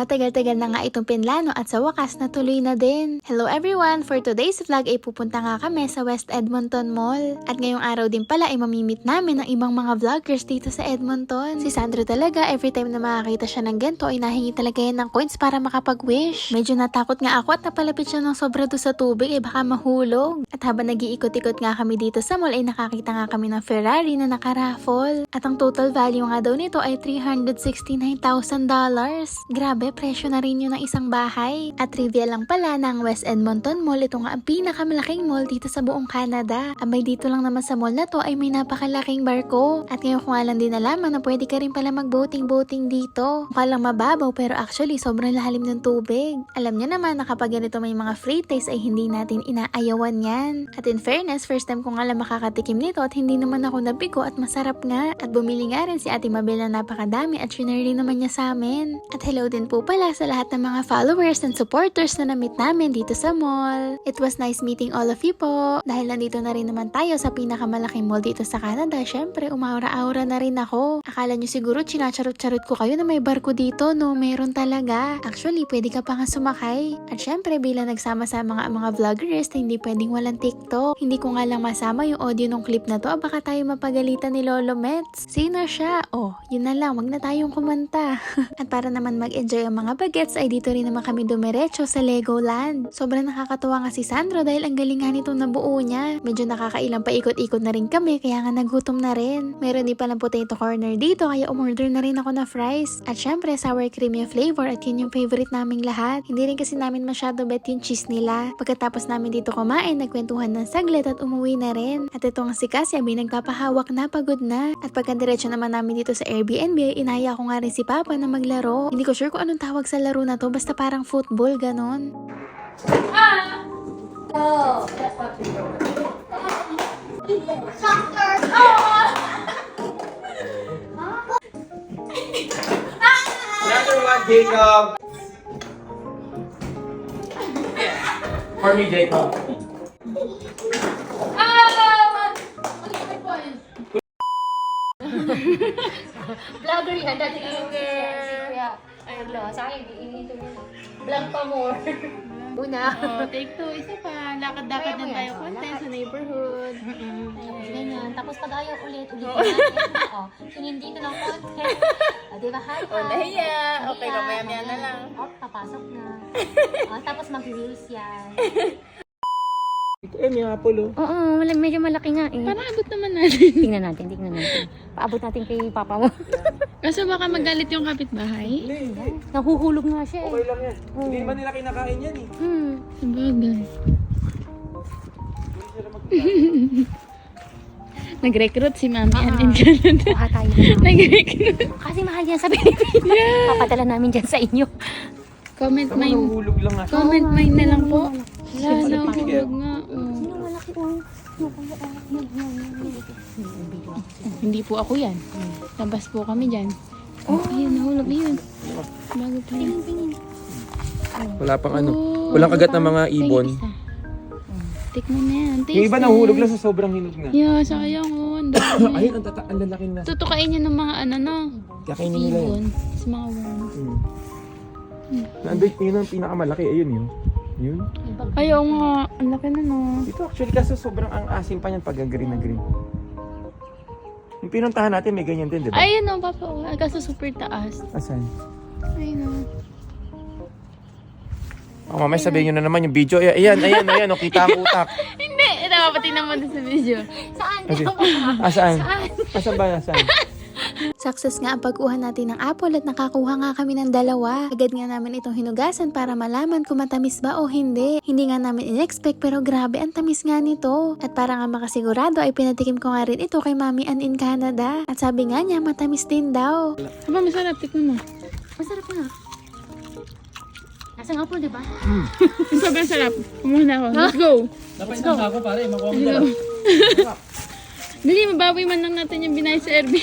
Matagal-tagal na nga itong pinlano at sa wakas natuloy na din. Hello everyone! For today's vlog ay pupunta nga kami sa West Edmonton Mall. At ngayong araw din pala ay mamimit namin ng ibang mga vloggers dito sa Edmonton. Si Sandro talaga, every time na makakita siya ng ganito ay nahingi talaga yan ng coins para makapag-wish. Medyo natakot nga ako at napalapit siya ng sobra doon sa tubig ay baka mahulog. At habang nag-iikot-ikot nga kami dito sa mall ay nakakita nga kami ng Ferrari na nakaraffle. At ang total value nga daw nito ay $369,000. Grabe, presyo na rin yun ng isang bahay. At trivia lang pala ng West Edmonton Mall, ito nga ang pinakamalaking mall dito sa buong Canada. Abay dito lang naman sa mall na to ay may napakalaking barko. At ngayon ko nga lang din nalaman na pwede ka rin pala mag-boating-boating dito. Mukha lang mababaw pero actually sobrang lalim ng tubig. Alam niyo naman na kapag ganito may mga free taste ay hindi natin inaayawan yan. At in fairness, first time ko nga lang makakatikim nito at hindi naman ako nabigo at masarap nga. At bumili nga rin si Ate Mabel na napakadami at shinare rin naman niya sa amin. At hello din po pala sa lahat ng mga followers and supporters na na-meet namin dito sa mall. It was nice meeting all of you po. Dahil nandito na rin naman tayo sa pinakamalaking mall dito sa Canada, syempre umaura-aura na rin ako. Akala nyo siguro chinacharot-charot ko kayo na may barko dito, no? Meron talaga. Actually, pwede ka pa nga sumakay. At syempre, bilang nagsama sa mga mga vloggers na hindi pwedeng walang TikTok. Hindi ko nga lang masama yung audio ng clip na to, baka tayo mapagalitan ni Lolo Mets. Sino siya? Oh, yun na lang, wag na tayong kumanta. At para naman mag-enjoy ang mga bagets ay dito rin naman kami dumiretso sa Legoland. Sobrang nakakatuwa nga si Sandro dahil ang galing nga nitong nabuo niya. Medyo nakakailang paikot-ikot na rin kami kaya nga nagutom na rin. Meron din palang potato corner dito kaya umorder na rin ako na fries. At syempre sour cream flavor at yun yung favorite naming lahat. Hindi rin kasi namin masyado bet yung cheese nila. Pagkatapos namin dito kumain, nagkwentuhan ng saglit at umuwi na rin. At ito nga si Cassia, may nagpapahawak na pagod na. At pagka-diretso naman namin dito sa Airbnb, ay inaya ko nga rin si Papa na maglaro. Hindi ko sure kung anong tawag sa laro na to, basta parang football, ganon. Another one, Jacob. For me, Jacob. Vlogger yan, dati vlogger. Ayun lang, sa akin, iniito mo. Vlog pa more. Una. Oh, take two. Isa pa. Lakad-lakad na tayo konti sa neighborhood. Tapos ganyan. Tapos pag ayaw ulit, ulit natin. O, sinindi ko ng konti. O, di ba? Hi, Oh, nahiya. Okay, mamaya-maya na lang. O, papasok na. O, tapos mag-reels yan. Eh, may apple, oh. Oo, wala, medyo malaki nga eh. Para abot naman natin. Tingnan natin, tingnan natin. Paabot natin kay papa mo. Kaso baka magalit yung kapitbahay. Hindi, hindi. Nahuhulog nga siya Okay eh. lang yan. Hindi naman nila kinakain yan, eh. Hmm. Sabagay. Hindi sila mag Nag-recruit si Mami Ah. Ann in Canada. Kuha tayo na. Nag-recruit. Kasi mahal yan sa Pilipinas. Papadala namin dyan sa inyo. Comment Tama, mine. nahuhulog lang nga. Comment mine na lang po. Wala, nahulog nga. Oh. Sino malaki oh? Hindi po ako yan. Labas po kami dyan. Oh, ayun, nahulog. Ayun. Bago pa yan. Wala pang ano. Oh, Walang kagat ng mga ibon. Tikman na yan. Yung iba Taste test. lang sa sobrang hinog na. Yeah, sayang oh. Ang dami. Ayun, ang, tata- ang lalaki na. Tutukain niya ng mga ano no. Kakainin nila yun. Ibon. Sa mga worm. Hmm. Nandun, yun ang pinakamalaki. Ayun yun. Yun. Ayaw nga. Ang laki na no. Ito actually kasi sobrang ang asim pa niyan pag green na green. Yung pinuntahan natin may ganyan din, di ba? Ayun o, papa. oh. Kaso super taas. Asan? Ayun o. Oh, mamaya sabihin nyo na naman yung video. Ay- Ayan, ayan, ayan. Oh, kita ang utak. Hindi. Nakapati naman doon sa video. Saan? Kasi, asaan? Asan ba? Asaan? Success nga ang pagkuha natin ng apple at nakakuha nga kami ng dalawa. Agad nga namin itong hinugasan para malaman kung matamis ba o hindi. Hindi nga namin in-expect pero grabe ang tamis nga nito. At para nga makasigurado ay pinatikim ko nga rin ito kay Mami Ann in Canada. At sabi nga niya matamis din daw. Aba, masarap. Tikman mo. Masarap nga. Nasaan apple, di ba? Ang sobrang sarap. Kumuha na ako. Let's go. Dapat isang sako pare, makuha mo Let's go. Dali, mabawi man lang natin yung binay sa Airbnb.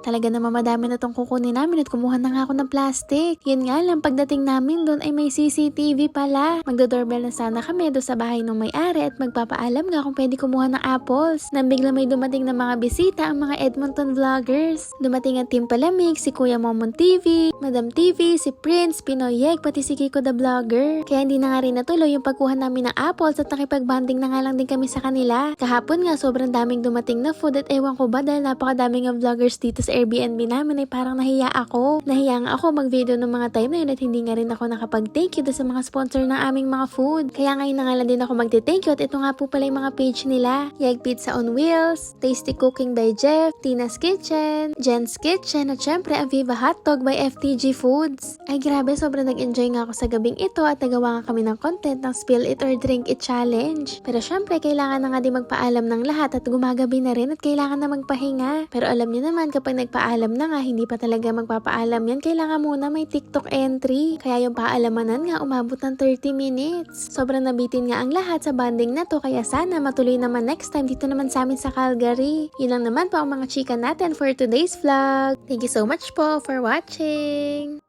Talaga naman madami na tong kukunin namin at kumuha na nga ako ng plastic. Yun nga lang, pagdating namin doon ay may CCTV pala. Magdodoorbell na sana kami doon sa bahay ng may-ari at magpapaalam nga kung pwede kumuha ng apples. Nang bigla may dumating na mga bisita ang mga Edmonton vloggers. Dumating ang Team Palamig, si Kuya Momon TV, Madam TV, si Prince, Pinoy Yeg, pati si Kiko the Vlogger. Kaya hindi na nga rin natuloy yung pagkuha namin ng apples at nakipag-banding na nga lang din kami sa kanila. Kahapon nga sobrang daming dumating na food at ewan ko ba dahil napakadaming ng vloggers dito sa Airbnb namin ay parang nahiya ako. Nahiya nga ako mag-video ng mga time na yun at hindi nga rin ako nakapag-thank you sa mga sponsor ng aming mga food. Kaya ngayon na nga lang din ako magte-thank you at ito nga po pala yung mga page nila. Yeg Pizza on Wheels, Tasty Cooking by Jeff, Tina's Kitchen, Jen's Kitchen at syempre Aviva Hotdog by FTG Foods. Ay grabe, sobrang nag-enjoy nga ako sa gabing ito at nagawa nga kami ng content ng Spill It or Drink It Challenge. Pero syempre, kailangan na nga din magpaalam ng lahat at gumagabi na rin at kailangan na magpahinga. Pero alam niyo naman, kapag nagpaalam na nga, hindi pa talaga magpapaalam yan, kailangan muna may TikTok entry. Kaya yung paalamanan nga, umabot ng 30 minutes. Sobrang nabitin nga ang lahat sa banding na to, kaya sana matuloy naman next time dito naman sa amin sa Calgary. Yun lang naman po ang mga chika natin for today's vlog. Thank you so much po for watching!